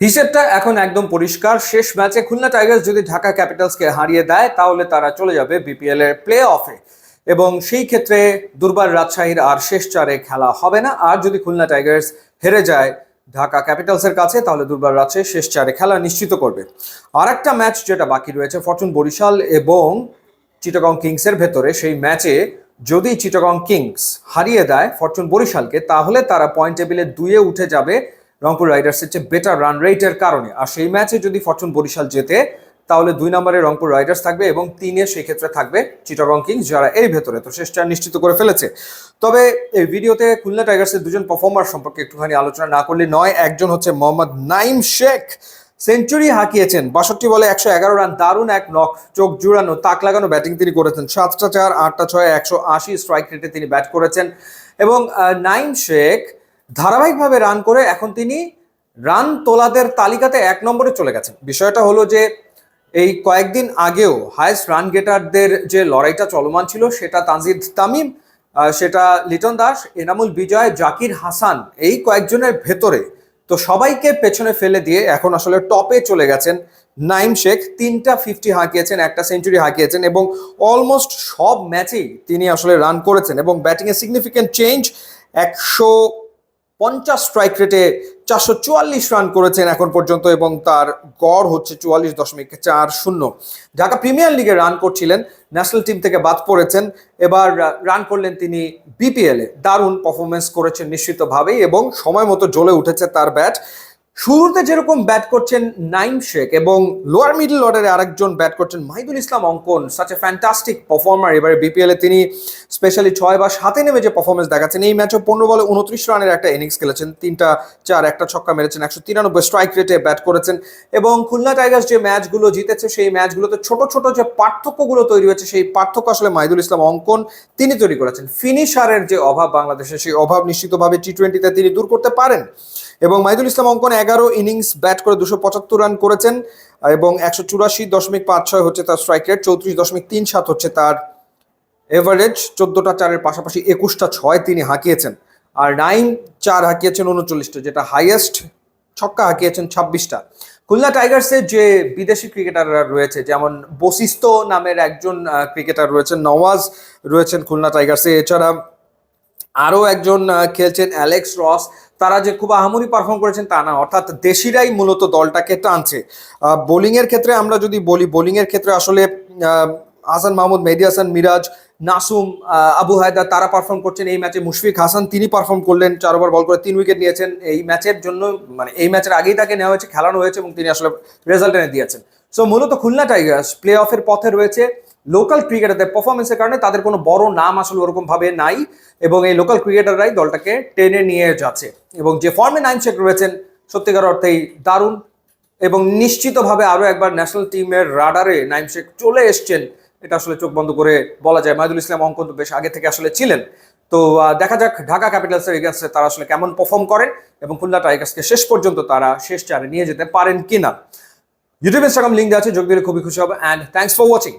হিসেবটা এখন একদম পরিষ্কার। শেষ ম্যাচে খুলনা টাইগার্স যদি ঢাকা ক্যাপিটালসকে হারিয়ে দেয়, তাহলে তারা চলে যাবে বিপিএল এর প্লে অফে এবং সেই ক্ষেত্রে দুর্বার রাজশাহীর আর শেষ চারে খেলা হবে না। আর যদি খুলনা টাইগার্স হেরে যায় ঢাকা ক্যাপিটালসের কাছে, তাহলে দুর্বার রাজশাহী শেষ চারে খেলা নিশ্চিত করবে। আর একটা ম্যাচ যেটা বাকি রয়েছে, ফরচুন বরিশাল এবং চিটাগং কিংসের ভেতরে, সেই ম্যাচে যদি চিটাগং কিংস হারিয়ে দেয় ফরচুন বরিশালকে, তাহলে তারা পয়েন্ট টেবিলে দুয়ে উঠে যাবে রংপুর রাইডার্সের চেয়ে বেটার রান রেটের কারণে। আর সেই ম্যাচে যদি ফরচুন বরিশাল জেতে, তাহলে দুই নম্বরে রংপুর রাইডার্স থাকবে এবং তিনে সেই ক্ষেত্রে থাকবে চিটাগং কিংস যারা এর ভেতরে। তো শেষটা নিশ্চিত করে ফেলেছে। তবে এই ভিডিওতে খুলনা টাইগার্সের দুজন পারফর্মার সম্পর্কে একটুখানি আলোচনা না করলে নয়, একজন হচ্ছে মোহাম্মদ নাইম শেখ। সেঞ্চুরি হাঁকিয়েছেন, বাষট্টি বলে একশো এগারো রান, দারুণ এক নক চোখ জুড়ানো, তাক লাগানো ব্যাটিং তিনি করেছেন। সাতটা চার, আটটা ছয়, একশো আশি স্ট্রাইক রেটে তিনি ব্যাট করেছেন। এবং নাইম শেখ ধারাবাহিকভাবে রান করে এখন তিনি রান তোলাদের তালিকাতে এক নম্বরে চলে গেছেন। বিষয়টা হলো যে এই কয়েকদিন আগেও হায়েস্ট রান গেটারদের যে লড়াইটা চলমান ছিল, সেটা তানজিদ তামিম সেটা লিটন দাস, এনামুল বিজয়, জাকির হাসান এই কয়েকজনের ভেতরে। তো সবাইকে পেছনে ফেলে দিয়ে এখন আসলে টপে চলে গেছেন নাইম শেখ। তিনটা ফিফটি হাঁকিয়েছেন, একটা সেঞ্চুরি হাঁকিয়েছেন এবং অলমোস্ট সব ম্যাচেই তিনি আসলে রান করেছেন এবং ব্যাটিংয়ে সিগনিফিকেন্ট চেঞ্জ একশো পঞ্চাশ স্ট্রাইক রেটে চারশো চুয়াল্লিশ রান করেছেন এখন পর্যন্ত এবং তার গড় হচ্ছে চুয়াল্লিশ দশমিক চার শূন্য। ঢাকা প্রিমিয়ার লিগে রান করছিলেন ন্যাশনাল টিম থেকে বাদ পড়েছেন। এবার রান করলেন তিনি বিপিএলে দারুণ পারফরমেন্স করেছেন নিশ্চিতভাবেই এবং সময় মতো জ্বলে উঠেছে তার ব্যাট শুরুতে যেরকম ব্যাট করছেন নাইম শেখ এবং লোয়ার মিডল অর্ডারে আরেকজন ব্যাট করছেন Mahidul Islam Ankon such a fantastic performer এবারে বিপিএল তিনি স্পেশালি ছয় বা সাতে নেমে যে পারফরমেন্স দেখাচ্ছেন, এই ম্যাচে পনেরো বলে উনত্রিশ রানের একটা ইনিংস খেলেছেন। তিনটা চার, একটা ছক্কা মেরেছেন, একশো তিরানব্বই স্ট্রাইক রেটে ব্যাট করেছেন। এবং খুলনা টাইগার্স যে ম্যাচগুলো জিতেছে, সেই ম্যাচগুলোতে ছোট ছোট যে পার্থক্যগুলো তৈরি হয়েছে, সেই পার্থক্য আসলে মাহিদুল ইসলাম অঙ্কন তিনি তৈরি করেছেন। ফিনিশারের যে অভাব বাংলাদেশে, সেই অভাব নিশ্চিতভাবে টি টোয়েন্টিতে তিনি দূর করতে পারেন। এবং মাহিদুল ইসলাম অঙ্কন এগারো ইনিংস ব্যাট করে দুশো পঁচাত্তর রান করেছেন এবং একশো চুরাশি দশমিক পাঁচ ছয় হচ্ছে তার স্ট্রাইক রেট চৌত্রিশ দশমিক তিন সাত হচ্ছে তার এভারেজ চোদ্দোটা চারের পাশাপাশি একুশটা ছয় তিনি হাঁকিয়েছেন। আর নাইন চার হাঁকিয়েছেন উনচল্লিশটা, যেটা হাইয়েস্ট ছক্কা হাঁকিয়েছেন ছাব্বিশটা। খুলনা টাইগার্সের যে বিদেশি ক্রিকেটাররা রয়েছে, যেমন বশিস্ত নামের একজন ক্রিকেটার রয়েছেন, নওয়াজ রয়েছেন খুলনা টাইগার্সে এছাড়া আরও একজন খেলছেন অ্যালেক্স রস তারা যে খুব আহামরি পারফর্ম করেছেন তা না, অর্থাৎ দেশিরাই মূলত দলটাকে টানছে। বোলিংয়ের ক্ষেত্রে আমরা যদি বলি, বোলিংয়ের ক্ষেত্রে আসলে হাসান মাহমুদ, মেহেদি হাসান, মিরাজ, নাসুম আবু হায়দার তারা পারফর্ম করছেন। এই ম্যাচে মুশফিক হাসান তিনি পারফর্ম করলেন, চার ওভার বল করে তিন উইকেট নিয়েছেন। এই ম্যাচের জন্য মানে এই ম্যাচের আগেই তাকে নেওয়া হয়েছে, খেলানো হয়েছে এবং তিনি আসলে রেজাল্ট এনে দিয়েছেন। সো মূলত খুলনা টাইগার্স প্লে অফের পথে রয়েছে। লোকাল ক্রিকেটারদের পারফরমেন্সের কারণে তাদের কোনো বড় নাম আসলে ওরকম ভাবে নাই এবং এই লোকাল ক্রিকেটাররাই দলটাকে টেনে নিয়ে যাচ্ছে এবং যে ফর্মে নাইন শেখ রয়েছেন, সত্যিকার অর্থেই দারুণ এবং নিশ্চিতভাবে আরও একবার ন্যাশনাল টিমের রাডারে নাইম শেখ চলে এসছেন। এটা আসলে চোখ বন্ধ করে বলা যায়। মাহিদুল ইসলাম অঙ্কন তো বেশ আগে থেকে আসলে ছিলেন। তো দেখা যাক ঢাকা ক্যাপিটালসের এগেনস্টে তারা আসলে কেমন পারফর্ম করেন এবং খুলনা টাইগার্সকে শেষ পর্যন্ত তারা শেষ চারে নিয়ে যেতে পারেন কিনা। ইউটিউব ইনস্টাগ্রাম লিঙ্ক দেওয়া আছে। যোগ দিলে খুবই খুশি হবে। And thanks for watching